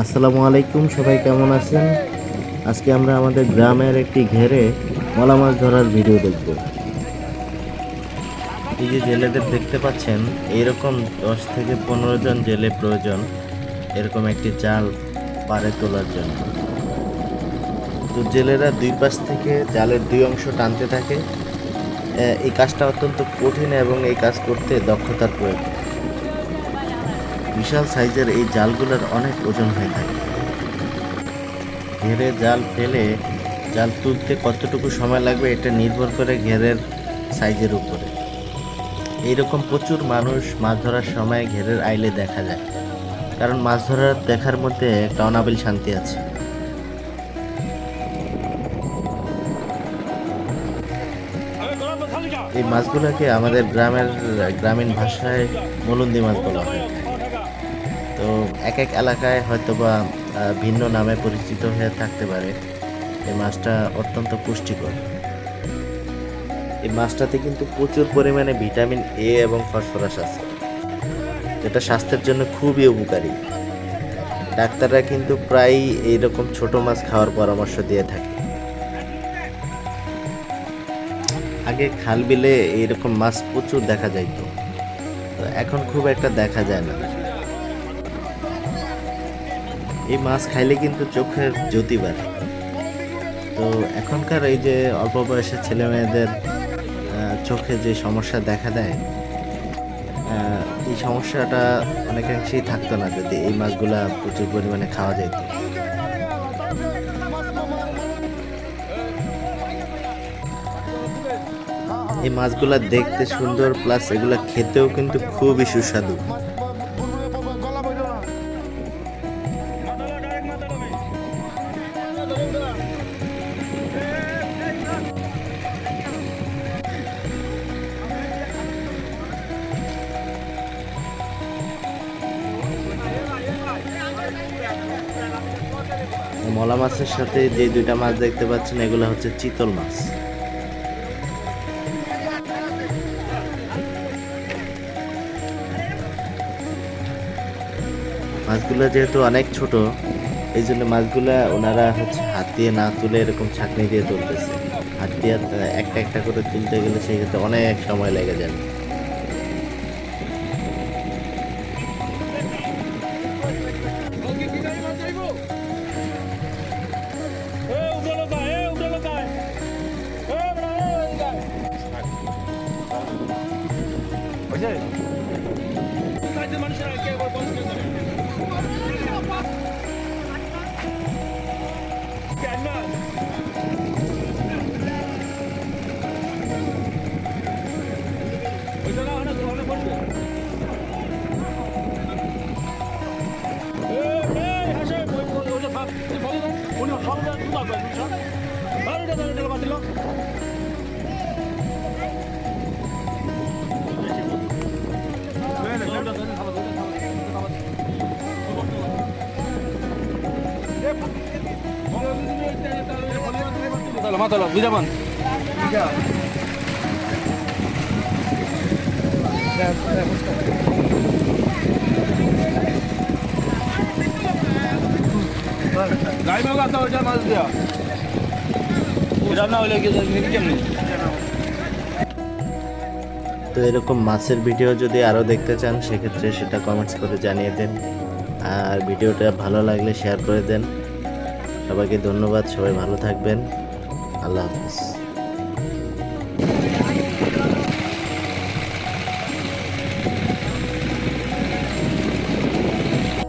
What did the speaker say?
আসসালামু আলাইকুম, সবাই কেমন আছেন? আজকে আমরা আমাদের গ্রামের একটি ঘেরে মলা মাছ ধরার ভিডিও দেখব। এই যে জেলেদের দেখতে পাচ্ছেন, এইরকম দশ থেকে পনেরো জন জেলে প্রয়োজন, এরকম একটি জাল পারে তোলার জন্য। তো জেলেরা দুই পাশ থেকে জালের দুই অংশ টানতে থাকে। এই কাজটা অত্যন্ত কঠিন এবং এই কাজ করতে দক্ষতার প্রয়োজন। বিশাল সাইজের এই জালগুলোর অনেক ওজন হয়ে থাকে। ঘেরে জাল ফেলে জাল তুলতে কতটুকু সময় লাগবে এটা নির্ভর করে ঘেরের সাইজের উপরে। এইরকম প্রচুর মানুষ মাছ ধরার সময় ঘেরের আইলে দেখা যায়, কারণ মাছ ধরার দেখার মধ্যে একটা অনাবিল শান্তি আছে। এই মাছগুলোকে আমাদের গ্রামের, গ্রামীণ ভাষায় মলুন্দি মাছ বলা হয়। তো এক এক এলাকায় হয়তোবা ভিন্ন নামে পরিচিত হয়ে থাকতে পারে। এই মাছটা অত্যন্ত পুষ্টিকর। এই মাছটাতে কিন্তু প্রচুর পরিমাণে ভিটামিন এ এবং ফসফরাস আছে, যেটা স্বাস্থ্যের জন্য খুবই উপকারী। ডাক্তাররা কিন্তু প্রায়ই এইরকম ছোট মাছ খাওয়ার পরামর্শ দিয়ে থাকে। আগে খাল বিলে এইরকম মাছ প্রচুর দেখা যাইতো এখন খুব একটা দেখা যায় না। এই মাছ খাইলে কিন্তু চোখের জ্যোতি বাড়ে। তো এখনকার এই যে অল্প বয়সের ছেলে মেয়েদের চোখে যে সমস্যা দেখা দেয় এই সমস্যাটা অনেকাংশেই থাকতো না যদি এই মাছগুলা প্রচুর পরিমাণে খাওয়া যেত। এই মাছগুলা দেখতে সুন্দর, প্লাস এগুলা খেতেও কিন্তু খুবই সুস্বাদু। মলা মাছের সাথে যে দুইটা মাছ দেখতে পাচ্ছেন, এগুলো হচ্ছে চিতল মাছ। মাছগুলো যেহেতু অনেক ছোট, এই জন্য মাছগুলা ওনারা হচ্ছে হাত দিয়ে না তুলে এরকম ছাঁকনি দিয়ে তুলতেছে। হাত দিয়ে একটা একটা করে তুলতে গেলে সেক্ষেত্রে অনেক সময় লেগে যাবে। আছে মানুষের আর কে 오늘 밥이 밥이 오늘 밥을 누가 봐 주셔? 나를 내가 내가 받을러? মাতালো বুঝাবান গাই মাল গাতা ওইটা মাছ দেয়া। এটা না হইলে কেমনি? তো এরকম মাছের ভিডিও যদি আরও দেখতে চান সেক্ষেত্রে সেটা কমেন্টস করে জানিয়ে দেন। আর ভিডিওটা ভালো লাগলে শেয়ার করে দেন। সবাইকে ধন্যবাদ সবাই ভালো থাকবেন। আল্লাহ হাফিজ